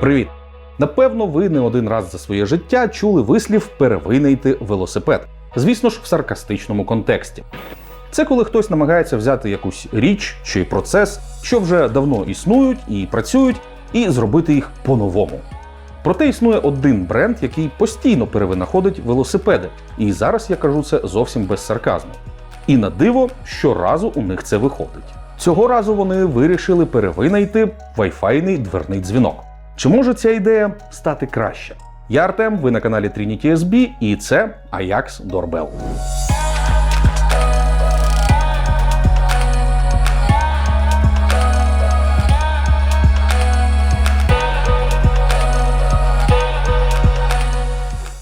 Привіт! Напевно, ви не один раз за своє життя чули вислів перевинайти велосипед. Звісно ж, в саркастичному контексті. Це коли хтось намагається взяти якусь річ чи процес, що вже давно існують і працюють, і зробити їх по-новому. Проте існує один бренд, який постійно перевинаходить велосипеди. І зараз я кажу це зовсім без сарказму. І на диво, щоразу у них це виходить. Цього разу вони вирішили перевинайти вайфайний дверний дзвінок. Чи може ця ідея стати краще? Я Артем, ви на каналі Trinity SB, і це Ajax Doorbell.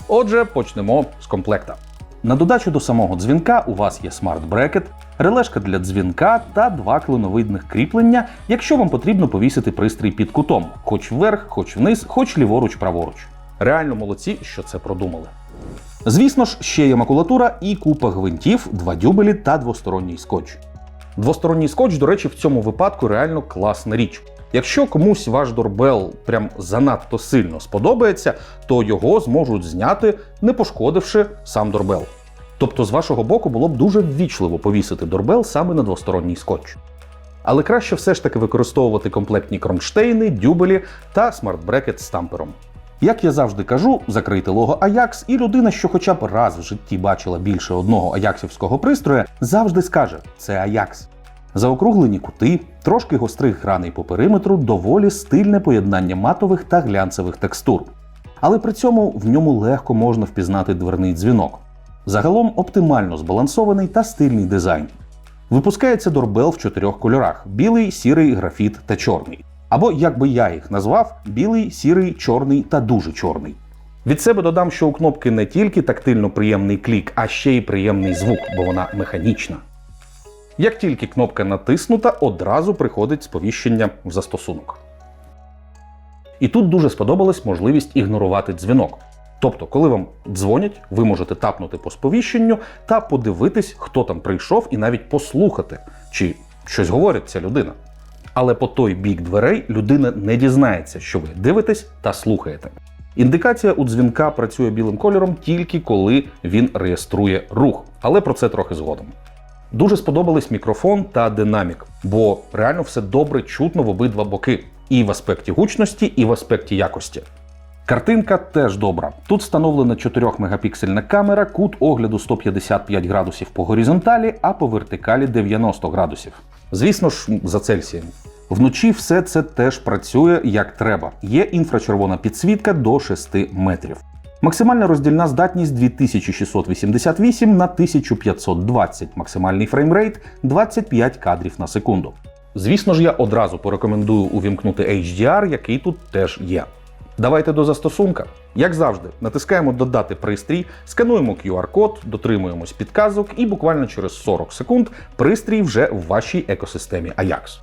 Отже, почнемо з комплекта. На додачу до самого дзвінка у вас є смарт-брекет, релешка для дзвінка та два клиновидних кріплення, якщо вам потрібно повісити пристрій під кутом, хоч вверх, хоч вниз, хоч ліворуч, праворуч. Реально молодці, що це продумали. Звісно ж, ще є макулатура і купа гвинтів, два дюбелі та двосторонній скотч. Двосторонній скотч, до речі, в цьому випадку реально класна річ. Якщо комусь ваш дорбел прям занадто сильно сподобається, то його зможуть зняти, не пошкодивши сам дорбел. Тобто, з вашого боку було б дуже ввічливо повісити дорбел саме на двосторонній скотч. Але краще все ж таки використовувати комплектні кронштейни, дюбелі та смарт-брекет з тампером. Як я завжди кажу, закрийте лого Ajax, і людина, що хоча б раз в житті бачила більше одного аяксівського пристрою, завжди скаже: це Ajax. Заокруглені кути, трошки гострих граней по периметру, доволі стильне поєднання матових та глянцевих текстур. Але при цьому в ньому легко можна впізнати дверний дзвінок. Загалом оптимально збалансований та стильний дизайн. Випускається дорбел в чотирьох кольорах: білий, сірий, графіт та чорний. Або, як би я їх назвав, білий, сірий, чорний та дуже чорний. Від себе додам, що у кнопки не тільки тактильно приємний клік, а ще й приємний звук, бо вона механічна. Як тільки кнопка натиснута, одразу приходить сповіщення в застосунок. І тут дуже сподобалась можливість ігнорувати дзвінок. Тобто, коли вам дзвонять, ви можете тапнути по сповіщенню та подивитись, хто там прийшов, і навіть послухати, чи щось говорить ця людина. Але по той бік дверей людина не дізнається, що ви дивитесь та слухаєте. Індикація у дзвінка працює білим кольором тільки коли він реєструє рух, але про це трохи згодом. Дуже сподобались мікрофон та динамік, бо реально все добре чутно в обидва боки, і в аспекті гучності, і в аспекті якості. Картинка теж добра. Тут встановлена 4-мегапіксельна камера, кут огляду 155 градусів по горизонталі, а по вертикалі 90 градусів. Звісно ж, за Цельсієм. Вночі все це теж працює як треба. Є інфрачервона підсвітка до 6 метрів. Максимальна роздільна здатність 2688 на 1520, максимальний фреймрейт 25 кадрів на секунду. Звісно ж, я одразу порекомендую увімкнути HDR, який тут теж є. Давайте до застосунка. Як завжди, натискаємо Додати пристрій, скануємо QR-код, дотримуємось підказок, і буквально через 40 секунд пристрій вже в вашій екосистемі Ajax.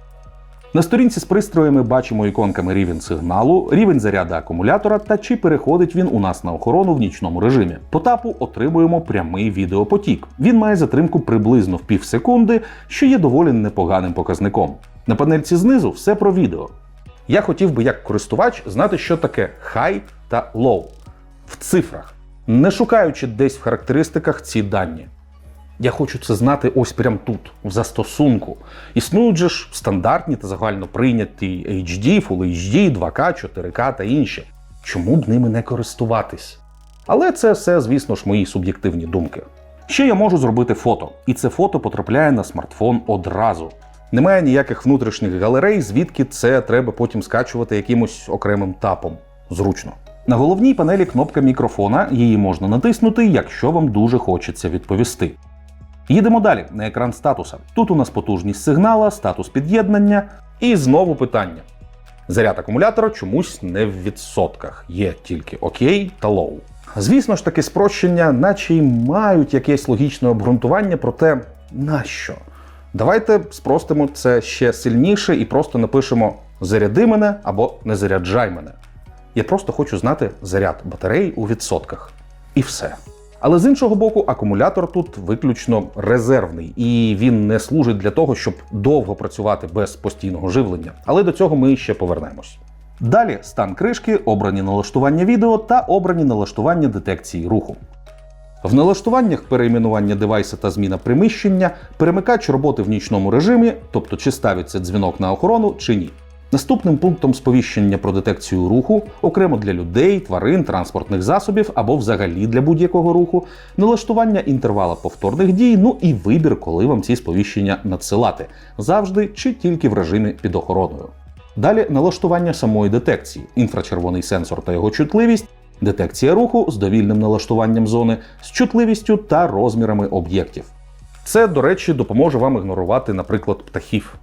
На сторінці з пристроями бачимо іконками рівень сигналу, рівень заряду акумулятора та чи переходить він у нас на охорону в нічному режимі. По тапу отримуємо прямий відеопотік. Він має затримку приблизно в пів секунди, що є доволі непоганим показником. На панельці знизу все про відео. Я хотів би як користувач знати, що таке high та low в цифрах, не шукаючи десь в характеристиках ці дані. Я хочу це знати ось прямо тут, в застосунку. Існують же ж стандартні та загально прийняті HD, Full HD, 2К, 4К та інші. Чому б ними не користуватись? Але це все, звісно ж, мої суб'єктивні думки. Ще я можу зробити фото, і це фото потрапляє на смартфон одразу. Немає ніяких внутрішніх галерей, звідки це треба потім скачувати якимось окремим тапом. Зручно. На головній панелі кнопка мікрофона, її можна натиснути, якщо вам дуже хочеться відповісти. Їдемо далі на екран статуса. Тут у нас потужність сигнала, статус під'єднання і знову питання. Заряд акумулятора чомусь не в відсотках, є тільки окей та лоу. Звісно ж таки, спрощення, наче й мають якесь логічне обґрунтування, проте нащо? Давайте спростимо це ще сильніше і просто напишемо заряди мене або не заряджай мене. Я просто хочу знати заряд батареї у відсотках. І все. Але з іншого боку, акумулятор тут виключно резервний, і він не служить для того, щоб довго працювати без постійного живлення. Але до цього ми ще повернемось. Далі стан кришки, обрані налаштування відео та обрані налаштування детекції руху. В налаштуваннях перейменування девайса та зміна приміщення, перемикач роботи в нічному режимі, тобто чи ставиться дзвінок на охорону чи ні. Наступним пунктом сповіщення про детекцію руху, окремо для людей, тварин, транспортних засобів або взагалі для будь-якого руху, налаштування інтервала повторних дій, ну і вибір, коли вам ці сповіщення надсилати, завжди чи тільки в режимі під охороною. Далі налаштування самої детекції, інфрачервоний сенсор та його чутливість, детекція руху з довільним налаштуванням зони, з чутливістю та розмірами об'єктів. Це, до речі, допоможе вам ігнорувати, наприклад, птахів.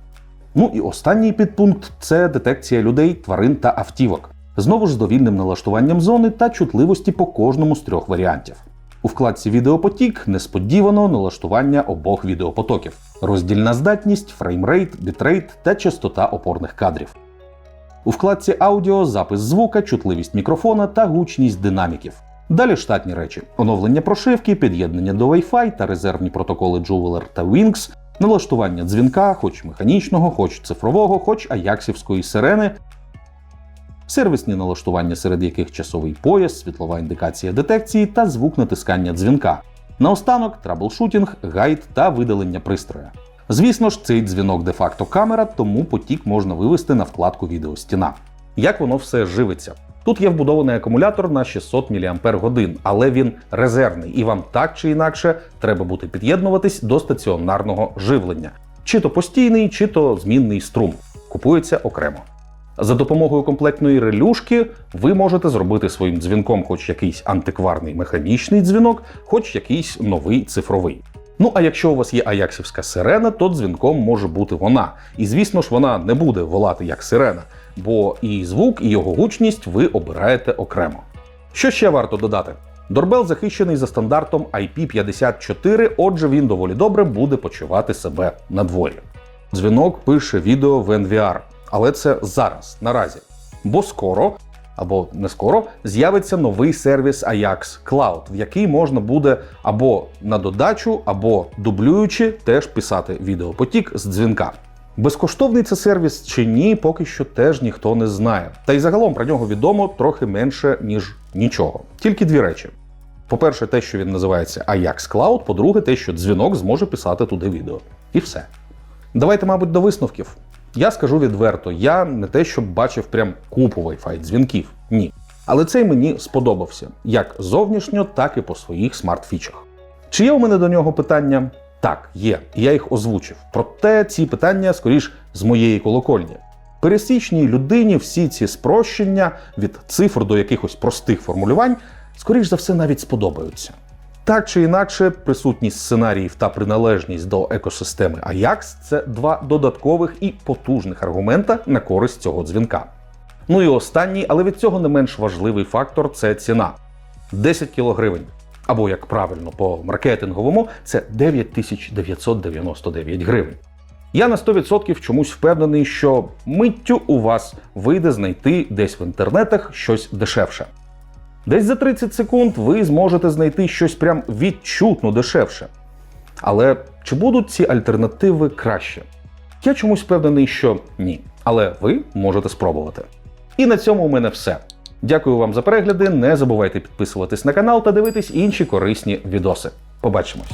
Ну і останній підпункт це детекція людей, тварин та автівок. Знову ж з довільним налаштуванням зони та чутливості по кожному з трьох варіантів. У вкладці Відеопотік несподівано налаштування обох відеопотоків: роздільна здатність, фреймрейт, бітрейт та частота опорних кадрів. У вкладці Аудіо запис звука, чутливість мікрофона та гучність динаміків. Далі штатні речі: оновлення прошивки, під'єднання до Wi-Fi та резервні протоколи Jeweler та Wings, налаштування дзвінка, хоч механічного, хоч цифрового, хоч аяксівської сирени, сервісні налаштування, серед яких часовий пояс, світлова індикація детекції та звук натискання дзвінка. Наостанок траблшутінг, гайд та видалення пристроя. Звісно ж, цей дзвінок де-факто камера, тому потік можна вивести на вкладку відеостіна. Як воно все живиться? Тут є вбудований акумулятор на 600 мАч, але він резервний, і вам так чи інакше треба буде під'єднуватись до стаціонарного живлення. Чи то постійний, чи то змінний струм. Купується окремо. За допомогою комплектної релюшки ви можете зробити своїм дзвінком хоч якийсь антикварний механічний дзвінок, хоч якийсь новий цифровий. Ну а якщо у вас є аяксівська сирена, то дзвінком може бути вона. І звісно ж, вона не буде волати як сирена, бо і звук, і його гучність ви обираєте окремо. Що ще варто додати? Дорбел захищений за стандартом IP54, отже, він доволі добре буде почувати себе на дворі. Дзвінок пише відео в NVR, але це зараз, наразі. Бо скоро, або не скоро, з'явиться новий сервіс Ajax Cloud, в який можна буде або на додачу, або дублюючи теж писати відеопотік з дзвінка. Безкоштовний це сервіс чи ні, поки що теж ніхто не знає. Та й загалом про нього відомо трохи менше, ніж нічого. Тільки дві речі. По-перше, те, що він називається Ajax Cloud, по-друге, те, що дзвінок зможе писати туди відео. І все. Давайте, мабуть, до висновків. Я скажу відверто, я не те, щоб бачив прям купу Wi-Fi дзвінків. Ні. Але цей мені сподобався як зовнішньо, так і по своїх смарт-фічах. Чи є у мене до нього питання? Так, є, я їх озвучив. Проте ці питання скоріш з моєї колокольні. Пересічній людині всі ці спрощення від цифр до якихось простих формулювань, скоріш за все, навіть сподобаються. Так чи інакше, присутність сценаріїв та приналежність до екосистеми Ajax – це два додаткових і потужних аргумента на користь цього дзвінка. Ну і останній, але від цього не менш важливий фактор це ціна 10 кг. Або, як правильно, по маркетинговому, це 9999 гривень. Я на 100% чомусь впевнений, що миттю у вас вийде знайти десь в інтернетах щось дешевше. Десь за 30 секунд ви зможете знайти щось прям відчутно дешевше. Але чи будуть ці альтернативи краще? Я чомусь впевнений, що ні. Але ви можете спробувати. І на цьому у мене все. Дякую вам за перегляди. Не забувайте підписуватись на канал та дивитись інші корисні відоси. Побачимось!